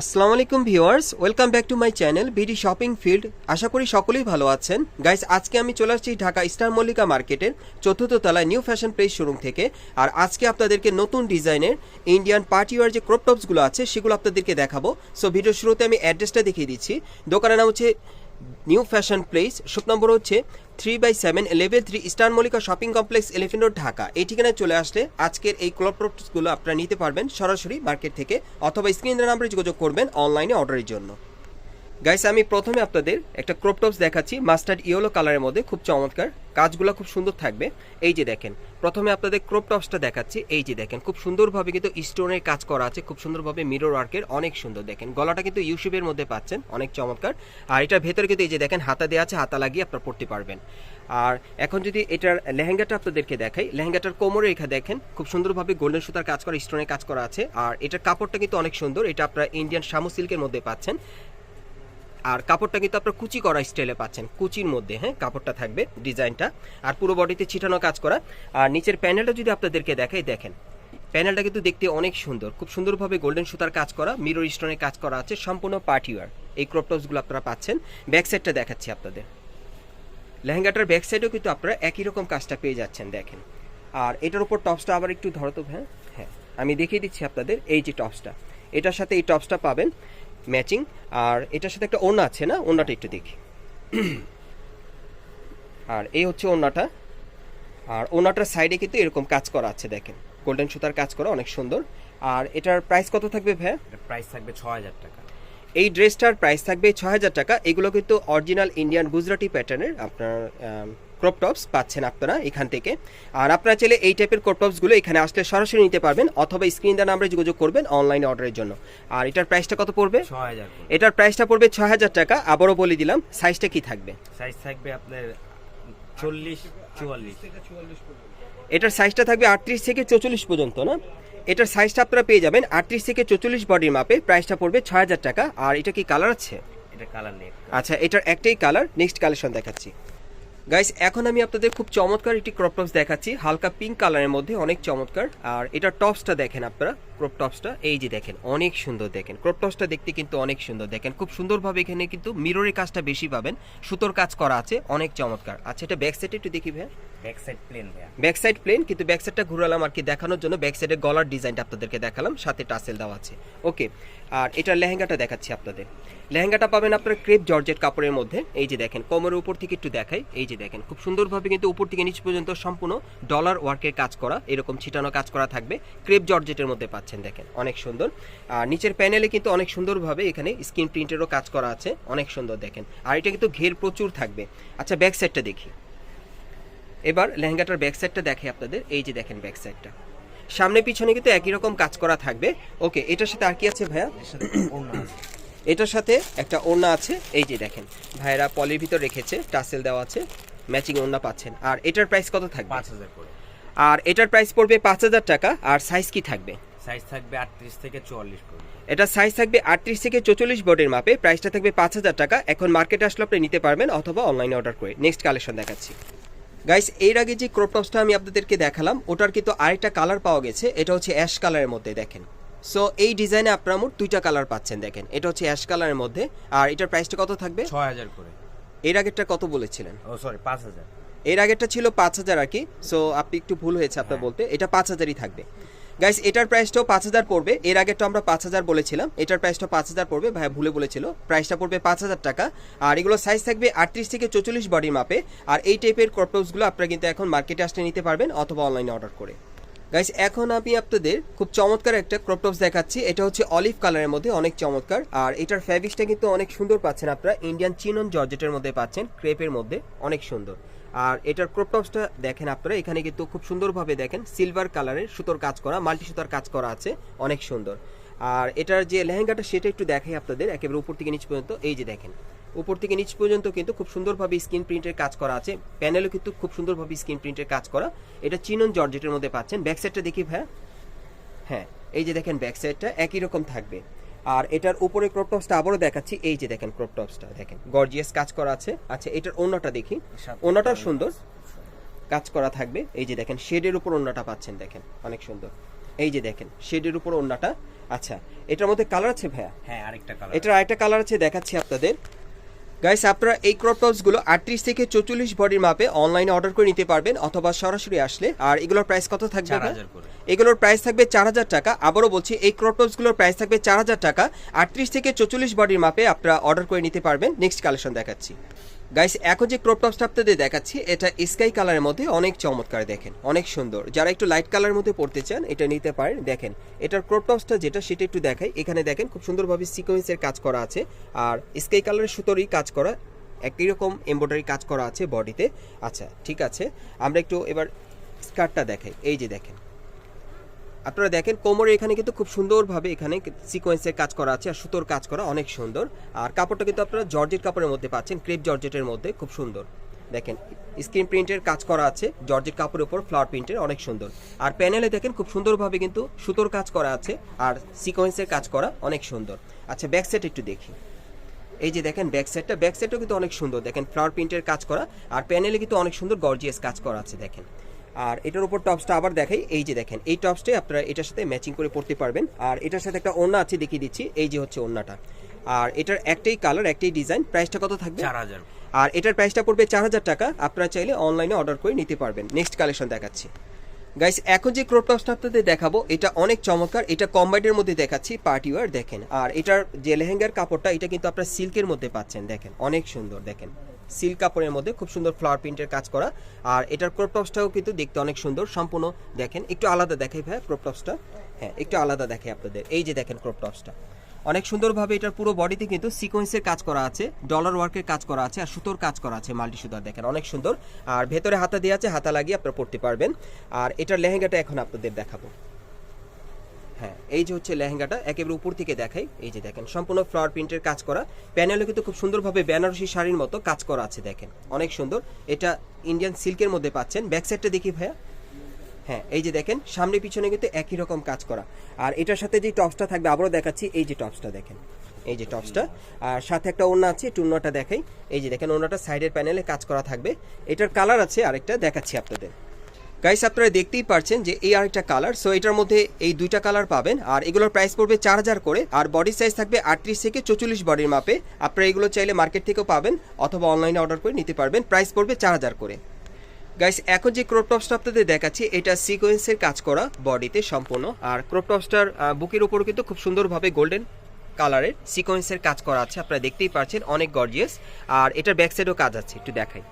আসসালামু আলাইকুম viewers, welcome back to my channel BD shopping field. আশা করি সকলেই ভালো আছেন। গাইস, আজকে আমি চলে আসছি ঢাকা স্টার মল্লিকা মার্কেটের চতুর্থ তলায় নিউ ফ্যাশন প্লেস শোরুম থেকে। আর আজকে আপনাদেরকে নতুন ডিজাইনের ইন্ডিয়ান পার্টিওয়ার যে ক্রপ টপসগুলো আছে, সেগুলো আপনাদেরকে দেখাবো। সো ভিডিও শুরুতে আমি অ্যাড্রেসটা দেখিয়ে দিচ্ছি। দোকানের নাম হচ্ছে new fashion place, shop number হচ্ছে three by seven level three star Mallika shopping complex elephant road Dhaka. এই ঠিকানায় চলে আসলে আজকের এই ক্লব প্রোডাক্টসগুলো আপনারা নিতে পারবেন সরাসরি মার্কেট থেকে অথবা স্ক্রিনের নাম্বারে যোগাযোগ করবেন অনলাইনে অর্ডারের জন্য। গাইস আমি প্রথমে আপনাদের একটা ক্রপ টপস দেখাচ্ছি। মাস্টার্ড ইয়েলো কালারের মধ্যে খুব চমৎকার। কাজগুলো খুব সুন্দর থাকবে। এই যে দেখেন, প্রথমে আপনাদের ক্রপ টপসটা দেখাচ্ছি। এই যে দেখেন, খুব সুন্দরভাবে কিন্তু স্টোনের কাজ করা আছে। খুব সুন্দরভাবে মিরর ওয়ার্কের অনেক সুন্দর দেখেন। গলাটা কিন্তু ইউসুফের মধ্যে পাচ্ছেন, অনেক চমৎকার। আর এটার ভেতরে কিন্তু এই যে দেখেন, হাতা দেওয়া আছে, হাতা লাগিয়ে আপনারা পড়তে পারবেন। আর এখন যদি এটার লেহেঙ্গাটা আপনাদেরকে দেখাই, লেহেঙ্গাটার কোমরে রেখা দেখেন, খুব সুন্দরভাবে গোল্ডেন সুতার কাজ করা স্টোনের কাজ করা আছে। আর এটার কাপড়টা কিন্তু অনেক সুন্দর। এটা আপনারা ইন্ডিয়ান শামু সিল্কের মধ্যে পাচ্ছেন। আর কাপড়টা কিন্তু আপনার কুচি করা স্টাইলে পাচ্ছেন। কুচির মধ্যে হ্যাঁ কাপড়টা থাকবে ডিজাইনটা। আর পুরো বডিতে ছিটানো কাজ করা। আর নিচের প্যানেলটা যদি আপনাদেরকে দেখাই, দেখেন, প্যানেলটা কিন্তু দেখতে অনেক সুন্দর। খুব সুন্দরভাবে গোল্ডেন সুতার কাজ করা, মিরর স্টোনের কাজ করা আছে, সম্পূর্ণ পার্টিওয়ার এই ক্রপ টপসগুলো আপনারা পাচ্ছেন। ব্যাক সাইডটা দেখাচ্ছি আপনাদের। লেহেঙ্গাটার ব্যাক সাইডেও কিন্তু আপনারা একই রকম কাজটা পেয়ে যাচ্ছেন, দেখেন। আর এটার উপর টপসটা আবার একটু ধরো তো হ্যাঁ হ্যাঁ আমি দেখিয়ে দিচ্ছি আপনাদের এই যে টপসটা। এটার সাথে এই টপসটা পাবেন। ম্যাচিং। আর এটার সাথে একটা ওড়না আছে না? ওড়নাটা একটু দেখি। আর এই হচ্ছে ওড়নাটা। আর ওড়নাটার সাইডে কিন্তু এরকম কাজ করা আছে দেখেন। গোল্ডেন সুতার কাজ করা অনেক সুন্দর। আর এটার প্রাইস কত থাকবে ভাইয়া? প্রাইস থাকবে ছ হাজার টাকা। এই ড্রেসটার প্রাইস থাকবে ছ হাজার টাকা। এগুলো কিন্তু অরিজিনাল ইন্ডিয়ান গুজরাটি প্যাটার্নের। আপনার ক্রপ টপস পাচ্ছেন আপনারা এখান থেকে। আর আপনারা চাইলে এই টাইপের ক্রপ টপসগুলো এখানে আসলে সরাসরি নিতে পারবেন অথবা স্ক্রিন দেওয়া নাম্বারে যোগাযোগ করবেন অনলাইনে অর্ডারের জন্য। আর এটার প্রাইসটা কত পড়বে? এটার প্রাইসটা পড়বে ছ হাজার টাকা। আবারও বলে দিলাম সাইজটা কি থাকবে? সাইজ থাকবে আপনার চল্লিশ চুয়াল্লিশ। এটার সাইজটা থাকবে আটত্রিশ থেকে চৌচল্লিশ পর্যন্ত না? এটার সাইজটা আপনারা পেয়ে যাবেন আটত্রিশ থেকে চৌচল্লিশ বডির মাপে প্রাইসটা পড়বে ছ হাজার টাকা। আর এটা কি কালার আছে? এটা কালার নেই। আচ্ছা এটার একটাই কালার নেক্সট কালেকশন দেখাচ্ছি। গাইস এখন আমি আপনাদের খুব চমৎকার একটি ক্রপ টপস দেখাচ্ছি, হালকা পিঙ্ক কালারের মধ্যে, অনেক চমৎকার। আর এটা টপসটা দেখেন আপনারা। ক্রপ টপসটা এই যে দেখেন অনেক সুন্দর দেখেন। ক্রপ টপসটা দেখতে কিন্তু অনেক সুন্দর দেখেন। খুব সুন্দরভাবে এখানে কিন্তু মিররের কাজটা বেশি পাবেন। সুতোর কাজ করা আছে অনেক চমৎকার। আচ্ছা এটা ব্যাক সাইডে একটু দেখি ভাই ব্যাক সাইড প্লেন ভাইয়া। ব্যাক সাইড প্লেন কিন্তু ব্যাক সাইডটা ঘুরালাম আর কি দেখানোর জন্য। ব্যাক সাইডের গলার ডিজাইনটা আপনাদেরকে দেখালাম সাথে টাসেল দেওয়া আছে। ওকে আর এটা লেহেঙ্গাটা দেখাচ্ছি আপনাদের। লেহেঙ্গাটা পাবেন আপনার ক্রেপ জর্জেট কাপড়ের মধ্যে। এই যে দেখেন কোমরের উপর থেকে একটু দেখাই। এই যে দেখেন খুব সুন্দরভাবে কিন্তু উপর থেকে নিচ পর্যন্ত সম্পূর্ণ ডলার ওয়ার্কের কাজ করা এরকম ছিটানো কাজ করা থাকবে। ক্রেপ জর্জেটের মধ্যে পাচ্ছেন দেখেন অনেক সুন্দর। আর নিচের প্যানেলে কিন্তু অনেক সুন্দরভাবে এখানে স্ক্রিন প্রিন্টেরও কাজ করা আছে অনেক সুন্দর দেখেন। আর এটা কিন্তু ঘের প্রচুর থাকবে। আচ্ছা ব্যাক সাইডটা দেখি। এবার লেহেঙ্গাটার ব্যাক সাইডটা দেখে আপনাদের। এই যে দেখেন ব্যাক সাইডটা সামনে পিছনে কিন্তু একই রকম কাজ করা থাকবে। ওকে এটার সাথে আর কি আছে ভাইয়া? এটার সাথে একটা ওড়না আছে। এই যে দেখেন ভাইরা পলির ভিতর রেখেছে টাসেল দেওয়া আছে ম্যাচিং ওড়না পাচ্ছেন। আর এটার প্রাইস কত থাকবে? পাঁচ হাজার আর এটার প্রাইস পড়বে পাঁচ হাজার টাকা আর সাইজ কি থাকবে? সাইজ থাকবে আটত্রিশ থেকে চুয়াল্লিশ করে এটা সাইজ থাকবে আটত্রিশ থেকে চৌচল্লিশ বোর্ডের মাপে প্রাইসটা থাকবে পাঁচ হাজার টাকা। এখন মার্কেটে আসলে আপনি নিতে পারবেন অথবা অনলাইনে অর্ডার করে। নেক্সট কালেকশন দেখাচ্ছি। গাইস এর আগে যে ক্রপ টপসটা আমি আপনাদেরকে দেখালাম ওটার কিন্তু আরেকটা কালার পাওয়া গেছে। এটা হচ্ছে অ্যাশ কালারের মধ্যে দেখেন। সো এই ডিজাইনে আপনারা মোট দুইটা কালার পাচ্ছেন দেখেন। এটা হচ্ছে অ্যাশ কালারের মধ্যে। আর এটার প্রাইসটা কত থাকবে? ছ হাজার করে। এর আগেরটা কত বলেছিলেন? ও সরি পাঁচ হাজার। এর আগেরটা ছিল পাঁচ হাজার আর কি। সো আপনি একটু ভুল হয়েছে আপনার হ্যাঁ। বলতে। এটা পাঁচ হাজারই থাকবে। গাইস এটার প্রাইসটাও পাঁচ হাজার পড়বে। এর আগেরটা আমরা পাঁচ হাজার বলেছিলাম। এটার প্রাইসটা পাঁচ হাজার পড়বে। ভাই ভুলে বলেছিল। প্রাইসটা পড়বে পাঁচ হাজার টাকা। আর এগুলো সাইজ থাকবে আটত্রিশ থেকে চৌচল্লিশ বডির মাপে আর এই টাইপের ক্রপটপসগুলো আপনারা কিন্তু এখন মার্কেটে আসতে নিতে পারবেন অথবা অনলাইনে অর্ডার করে। গাইস এখন আমি আপনাদের খুব চমৎকার একটা ক্রপটপস দেখাচ্ছি। এটা হচ্ছে অলিভ কালারের মধ্যে অনেক চমৎকার। আর এটার ফ্যাব্রিক্সটা কিন্তু অনেক সুন্দর পাচ্ছেন আপনারা। ইন্ডিয়ান চিনন জর্জেটের মধ্যে পাচ্ছেন। ক্রেপের মধ্যে অনেক সুন্দর। আর এটার ক্রপটপসটা দেখেন আপনারা, এখানে কিন্তু খুব সুন্দরভাবে দেখেন সিলভার কালারের সুতোর কাজ করা, মাল্টি সুতার কাজ করা আছে, অনেক সুন্দর। আর এটার যে লেহেঙ্গাটা সেটা একটু দেখাই আপনাদের, একেবারে উপর থেকে নিচ পর্যন্ত, এই যে দেখেন। উপর থেকে নিচ পর্যন্ত কিন্তু খুব সুন্দরভাবে স্ক্রিন প্রিন্টের কাজ করা আছে প্যানেলও কিন্তু খুব সুন্দরভাবে স্ক্রিন প্রিন্টের কাজ করা। এটা চিনন জর্জেটের মধ্যে পাচ্ছেন ব্যাক সাইডটা দেখি ভাইয়া। হ্যাঁ এই যে দেখেন ব্যাক সাইডটা একই রকম থাকবে। আর এটার উপরে ক্রপ টপসটা আবারও দেখাচ্ছি। এই যে দেখেন ক্রপ টপসটা দেখেন। গর্জিয়াস কাজ করা আছে। আচ্ছা এটার অন্যটা দেখি। অন্যটাও সুন্দর। কাজ করা থাকবে। এই যে দেখেন শেডের উপর অন্যটা পাচ্ছেন দেখেন। অনেক সুন্দর। এই যে দেখেন শেডের উপর অন্যটা আচ্ছা এটার মধ্যে কালার আছে ভাইয়া? হ্যাঁ আরেকটা কালার এটার আরেকটা কালার আছে দেখাচ্ছি আপনাদের। গাইস আপনারা এই ক্রপ টপসগুলো আটত্রিশ থেকে চৌচল্লিশ বডির মাপে অনলাইনে অর্ডার করে নিতে পারবেন অথবা সরাসরি আসলে। আর এগুলোর প্রাইস কত থাকবে এগুলোর প্রাইস থাকবে চার হাজার টাকা। আবারও বলছি এই ক্রপ টপসগুলোর প্রাইস থাকবে চার হাজার টাকা। আটত্রিশ থেকে চৌচল্লিশ বডির মাপে আপনারা অর্ডার করে নিতে পারবেন। নেক্সট কালেকশন দেখাচ্ছি। গাইস এখন যে ক্রপ টপসটা আপনাদের দেখাচ্ছি, এটা স্কাই কালারের মধ্যে অনেক চমৎকার দেখেন, অনেক সুন্দর। যারা একটু লাইট কালারের মধ্যে পড়তে চান, এটা নিতে পারেন। দেখেন, এটার ক্রপ টপসটা যেটা, সেটা একটু দেখাই। এখানে দেখেন, খুব সুন্দরভাবে সিকোয়েন্সের কাজ করা আছে। আর স্কাই কালারের সুতোরই কাজ করা, একই রকম এমব্রয়ডারি কাজ করা আছে বডিতে আচ্ছা ঠিক আছে, আমরা একটু এবার স্কার্টটা দেখাই। এই যে দেখেন আপনারা দেখেন, কোমরে এখানে কিন্তু খুব সুন্দরভাবে এখানে সিকোয়েন্সের কাজ করা আছে আর সুতোর কাজ করা অনেক সুন্দর। আর কাপড়টা কিন্তু আপনারা জর্জেট কাপড়ের মধ্যে পাচ্ছেন, ক্রেপ জর্জেটের মধ্যে খুব সুন্দর। দেখেন, স্ক্রিন প্রিন্টের কাজ করা আছে, জর্জেট কাপড়ের উপর ফ্লাওয়ার প্রিন্টের অনেক সুন্দর। আর প্যানেলে দেখেন, খুব সুন্দরভাবে কিন্তু সুতোর কাজ করা আছে আর সিকোয়েন্সের কাজ করা অনেক সুন্দর। আচ্ছা ব্যাক একটু দেখি। এই যে দেখেন ব্যাক সাইডটা ব্যাক সাইডটাও কিন্তু অনেক সুন্দর। দেখেন ফ্লাওয়ার প্রিন্টের কাজ করা আর প্যানেলে কিন্তু অনেক সুন্দর গর্জিয়াস কাজ করা আছে, দেখেন। আর এটার উপর টপসটা আবার দেখাই এই যে দেখেন এই টপসটাই আপনারা এটার সাথে ম্যাচিং করে পড়তে পারবেন। আর এটার সাথে একটা ওড়না আছে দেখিয়ে দিচ্ছি এই যে হচ্ছে ওড়নাটা। আর এটার একটাই কালার একটাই ডিজাইন প্রাইসটা কত থাকবে? চার হাজার। আর এটার প্রাইসটা পড়বে চার হাজার টাকা আপনারা চাইলে অনলাইনে অর্ডার করে নিতে পারবেন। নেক্সট কালেকশন দেখাচ্ছি। গাইস এখন যে ক্রপ টপসটা আপনাদের দেখাবো এটা অনেক চমৎকার এটা কম্বাইডের মধ্যে দেখাচ্ছি পার্টি ওয়ার দেখেন। আর এটার যে লেহেঙ্গার কাপড়টা এটা কিন্তু আপনারা সিল্কের মধ্যে পাচ্ছেন দেখেন অনেক সুন্দর দেখেন। সিল্ক কাপড়ের মধ্যে খুব সুন্দর ফ্লাওয়ার প্রিন্টের কাজ করা। আর এটার ক্রপ টপসটাও কিন্তু দেখতে অনেক সুন্দর, সম্পূর্ণ দেখেন। একটু আলাদা দেখাই ভাই ক্রপ টপসটা হ্যাঁ একটু আলাদা দেখে আপনাদের। এই যে দেখেন ক্রপ টপসটা অনেক সুন্দরভাবে এটার পুরো বডিতে কিন্তু সিকোয়েন্সের কাজ করা আছে ডলার ওয়ার্কের কাজ করা আছে আর সুতোর কাজ করা আছে মাল্টি সুতার, দেখেন অনেক সুন্দর। আর ভেতরে হাতা দিয়ে আছে, হাতা লাগিয়ে আপনারা পড়তে পারবেন। আর এটার লেহেঙ্গাটা এখন আপনাদের দেখাবো। হ্যাঁ এই যে হচ্ছে লেহেঙ্গাটা একেবারে উপর থেকে দেখাই। এই যে দেখেন, সম্পূর্ণ ফ্লাওয়ার প্রিন্টের কাজ করা। প্যানেলে কিন্তু খুব সুন্দরভাবে বেনারসি শাড়ির মতো কাজ করা আছে, দেখেন। অনেক সুন্দর। এটা ইন্ডিয়ান সিল্কের মধ্যে পাচ্ছেন। ব্যাক সাইডটা দেখি ভাইয়া। হ্যাঁ এই যে দেখেন, সামনে পিছনে কিন্তু একই রকম কাজ করা। আর এটার সাথে যে টপসটা থাকবে, আবারও দেখাচ্ছি, এই যে টপসটা দেখেন। এই যে টপসটা আর সাথে একটা ওড়না আছে, একটু ওড়নাটা দেখাই। এই যে দেখেন, ওড়নাটা সাইডের প্যানেলে কাজ করা থাকবে। এটার কালার আছে আরেকটা, দেখাচ্ছি আপনাদের। গাইস আপনারা দেখতেই পারছেন যে এই আরেকটা কালার সো এটার মধ্যে এই দুইটা কালার পাবেন। আর এগুলোর প্রাইস পড়বে চার হাজার করে, আর বডি সাইজ থাকবে আটত্রিশ থেকে চৌচল্লিশ বডির মাপে। আপনারা এগুলো চাইলে মার্কেট থেকেও পাবেন, অথবা অনলাইনে অর্ডার করে নিতে পারবেন। প্রাইস পড়বে চার হাজার করে। গাইস এখন যে ক্রপ টপসটা আপনাদের দেখাচ্ছি, এটা সিকোয়েন্সের কাজ করা বডিতে সম্পূর্ণ। আর ক্রপ টপসটার বুকের উপর কিন্তু খুব সুন্দরভাবে গোল্ডেন কালারের সিকোয়েন্সের কাজ করা আছে। আপনারা দেখতেই পাচ্ছেন অনেক গর্জিয়াস আর এটার ব্যাক সাইডও কাজ আছে, একটু দেখাই।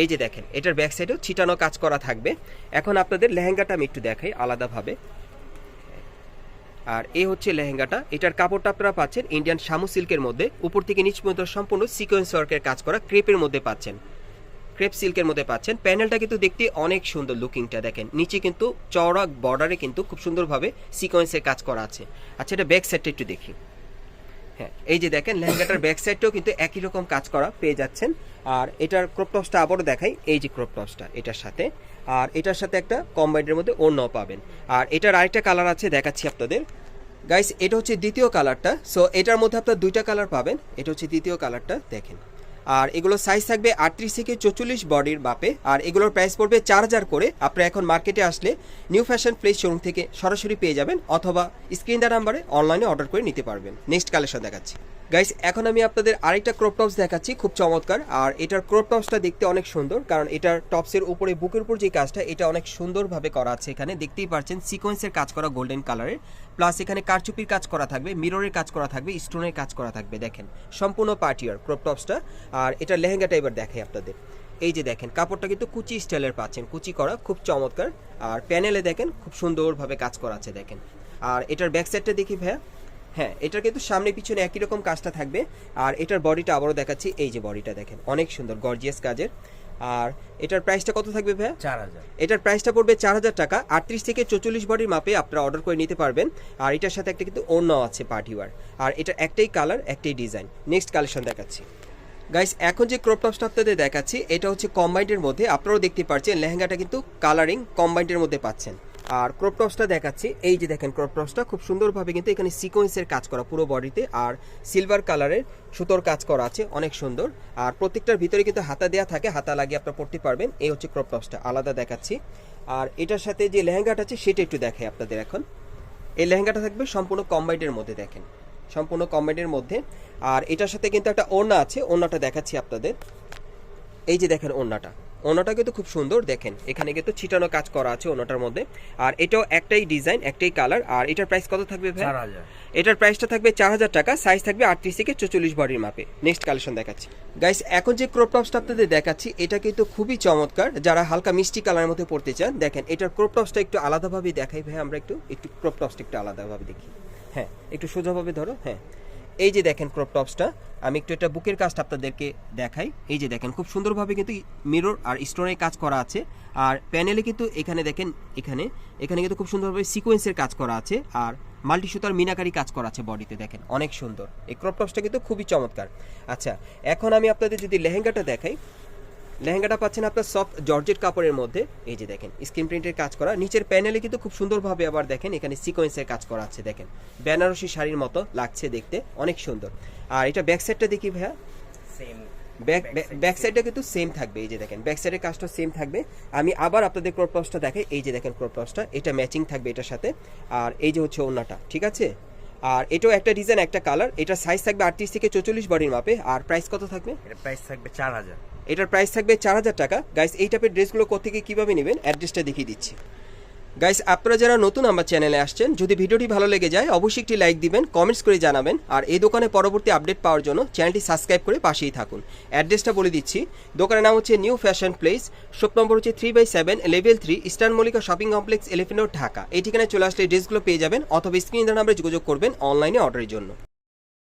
এই যে দেখেন, এটার ব্যাক সাইডেও ছিটানো কাজ করা থাকবে। এখন আপনাদের লেহেঙ্গাটা আমি একটু দেখাই আলাদাভাবে। আর এই হচ্ছে লেহেঙ্গাটা। এটার কাপড়টা আপনারা পাচ্ছেন ইন্ডিয়ান শামু সিল্কের মধ্যে। উপর থেকে নিচ পর্যন্ত সম্পূর্ণ সিকোয়েন্স ওয়ার্কের কাজ করা ক্রেপের মধ্যে পাচ্ছেন। ক্রেপ সিল্কের মধ্যে পাচ্ছেন। প্যানেলটা কিন্তু দেখতে অনেক সুন্দর লুকিংটা দেখেন। নিচে কিন্তু চওড়া বর্ডারে কিন্তু খুব সুন্দরভাবে সিকোয়েন্সের কাজ করা আছে। আচ্ছা এটা ব্যাক সাইডটা একটু দেখি। হ্যাঁ এই যে দেখেন, লেহেঙ্গাটার ব্যাক সাইডটাও কিন্তু একই রকম কাজ করা, পেয়ে যাচ্ছেন। আর এটার ক্রপ টপসটা আবারও দেখাই, এই যে ক্রপ টপসটা এটার সাথে। আর এটার সাথে একটা কম্বাইন্ডের মধ্যে অন্য পাবেন। আর এটার আরেকটা কালার আছে, দেখাচ্ছি আপনাদের। গাইস এটা হচ্ছে দ্বিতীয় কালারটা সো এটার মধ্যে আপনার দুইটা কালার পাবেন। এটা হচ্ছে দ্বিতীয় কালারটা দেখেন। আর এগুলোর সাইজ থাকবে আটত্রিশ থেকে চৌচল্লিশ বডির বাপে। আর এগুলোর প্রাইস পড়বে চার হাজার করে। আপনি এখন মার্কেটে আসলে নিউ ফ্যাশন প্লেস শোরুম থেকে সরাসরি পেয়ে যাবেন অথবা স্ক্রিন দা নাম্বারে অনলাইনে অর্ডার করে নিতে পারবেন। নেক্সট কালেকশন দেখাচ্ছি। গাইস এখন আমি আপনাদের আরেকটা ক্রপ টপস দেখাচ্ছি, খুব চমৎকার। আর এটার ক্রপ টপসটা দেখতে অনেক সুন্দর, কারণ এটার টপসের উপরে, বুকের উপর যে কাজটা, এটা অনেক সুন্দরভাবে করা আছে এখানে। দেখতেই পাচ্ছেন সিকোয়েন্সের কাজ করা গোল্ডেন কালারের প্লাস এখানে কারচুপির কাজ করা থাকবে মিররের কাজ করা থাকবে স্টোনের কাজ করা থাকবে, দেখেন। সম্পূর্ণ পার্টিয়ার ক্রপ টপসটা আর এটা লেহেঙ্গাটা এবার দেখাই আপনাদের। এই যে দেখেন, কাপড়টা কিন্তু কুচি স্টাইলের পাচ্ছেন, কুচি করা, খুব চমৎকার। আর প্যানেলে দেখেন, খুব সুন্দরভাবে কাজ করা আছে, দেখেন। আর এটার ব্যাক সাইডটা দেখি ভাইয়া। হ্যাঁ এটার কিন্তু সামনে পিছনে একই রকম কাজটা থাকবে। আর এটার বডিটা আবারও দেখাচ্ছি। এই যে বডিটা দেখেন অনেক সুন্দর গর্জিয়াস কাজের। আর এটার প্রাইসটা কত থাকবে ভাইয়া? চার হাজার। এটার প্রাইসটা পড়বে চার হাজার টাকা। আটত্রিশ থেকে চৌচল্লিশ বডির মাপে আপনারা অর্ডার করে নিতে পারবেন। আর এটার সাথে একটা কিন্তু অন্যও আছে পার্টি ওয়ার আর এটার একটাই কালার একটাই ডিজাইন নেক্সট কালেকশন দেখাচ্ছি। গাইস এখন যে ক্রপ টপসটা আপনাদের দেখাচ্ছি এটা হচ্ছে কম্বাইন্ডের মধ্যে। আপনারাও দেখতে পাচ্ছেন লেহেঙ্গাটা কিন্তু কালারিং কম্বাইন্ডের মধ্যে পাচ্ছেন। আর ক্রপ টপসটা দেখাচ্ছি। এই যে দেখেন ক্রপ টপসটা খুব সুন্দরভাবে কিন্তু এখানে সিকোয়েন্সের কাজ করা পুরো বডিতে আর সিলভার কালারের সুতোর কাজ করা আছে, অনেক সুন্দর। আর প্রত্যেকটার ভিতরে কিন্তু হাতা দেওয়া থাকে, হাতা লাগিয়ে আপনারা পড়তে পারবেন। এই হচ্ছে ক্রপ টপসটা আলাদা দেখাচ্ছি। আর এটার সাথে যে লেহেঙ্গাটা আছে, সেটা একটু দেখাই আপনাদের এখন। এই লেহেঙ্গাটা থাকবে সম্পূর্ণ কম্বাইন্ডের মধ্যে দেখেন, সম্পূর্ণ কম্বাইডের মধ্যে। আর এটার সাথে কিন্তু একটা ওড়না আছে, ওড়নাটা দেখাচ্ছি আপনাদের। এই যে দেখেন ওড়নাটা। ওড়নাটা কিন্তু খুব সুন্দর দেখেন। এখানে কিন্তু ছিটানো কাজ করা আছে ওড়নাটার মধ্যে। আর এটাও একটাই ডিজাইন একটাই কালার। আর এটার প্রাইস কত থাকবে ভাই? এটার প্রাইসটা থাকবে চার হাজার টাকা সাইজ থাকবে আটত্রিশ থেকে চৌচল্লিশ বডির মাপে। নেক্সট কালেকশন দেখাচ্ছি। গাইস এখন যে ক্রপ টপসটা আপনাদের দেখাচ্ছি এটা কিন্তু খুবই চমৎকার। যারা হালকা মিষ্টি কালারের মধ্যে পড়তে চান দেখেন এটার ক্রপ টপসটা একটু আলাদাভাবে দেখাই ভাই আমরা একটু একটু ক্রপ টপসটা একটু আলাদাভাবে দেখি। হ্যাঁ একটু সোজাভাবে ধরো হ্যাঁ। এই যে দেখেন ক্রপ টপসটা আমি একটু এটা বুকের কাজটা আপনাদেরকে দেখাই। এই যে দেখেন, খুব সুন্দরভাবে কিন্তু মিরর আর স্টোনের কাজ করা আছে। আর প্যানেলে কিন্তু এখানে দেখেন, এখানে এখানে কিন্তু খুব সুন্দরভাবে সিকোয়েন্সের কাজ করা আছে। আর মাল্টি সুতার মিনাকারি কাজ করা আছে বডিতে দেখেন, অনেক সুন্দর। এই ক্রপ টপসটা কিন্তু খুবই চমৎকার। আচ্ছা এখন আমি আপনাদের যদি লেহেঙ্গাটা দেখাই লেহেঙ্গাটা পাচ্ছেন আপনার সফট জর্জেট কাপড়ের মধ্যে। এই যে দেখেন স্ক্রিন প্রিন্টের কাজ করা। নিচের প্যানেলে কিন্তু খুব সুন্দরভাবে আবার দেখেন এখানে সিকোয়েন্সের কাজ করা আছে দেখেন। বেনারসি শাড়ির মতো লাগছে দেখতে অনেক সুন্দর। আর এটা ব্যাক সাইডটা দেখি ভাইয়া। সেম ব্যাক ব্যাক সাইডটা কিন্তু সেম থাকবে এই যে দেখেন। ব্যাক সাইডের কাজটা সেম থাকবে। আমি আবার আপনাদের ক্রপ টপসটা দেখাই। এই যে দেখেন ক্রপ টপসটা এটা ম্যাচিং থাকবে এটার সাথে। আর এই যে হচ্ছে ওড়নাটা ঠিক আছে? আর এটাও একটা ডিজাইন একটা কালার এটা সাইজ থাকবে আটত্রিশ থেকে চৌচল্লিশ বডির মাপে। আর প্রাইস কত থাকবে? প্রাইস থাকবে চার হাজার। এটার প্রাইস থাকবে চার হাজার টাকা। গাইস এই টাইপের ড্রেসগুলো কোথেকে কীভাবে নেবেন? অ্যাড্রেসটা দেখিয়ে দিচ্ছি। গাইস আপনারা যারা নতুন আমার চ্যানেলে আসছেন, যদি ভিডিওটি ভালো লেগে যায়, অবশ্যই একটি লাইক দিবেন কমেন্টস করে জানাবেন, আর এই দোকানে পরবর্তী আপডেট পাওয়ার জন্য চ্যানেলটি সাবস্ক্রাইব করে পাশেই থাকুন। অ্যাড্রেসটা বলে দিচ্ছি, দোকানের নাম হচ্ছে new fashion place shop number হচ্ছে three by seven level three eastern Mallika shopping complex elephant Dhaka এই ঠিকানায় চলে আসলে ড্রেসগুলো পেয়ে যাবেন, অথবা স্ক্রিন নাম্বারে যোগাযোগ করবেন অনলাইনে অর্ডারের জন্য।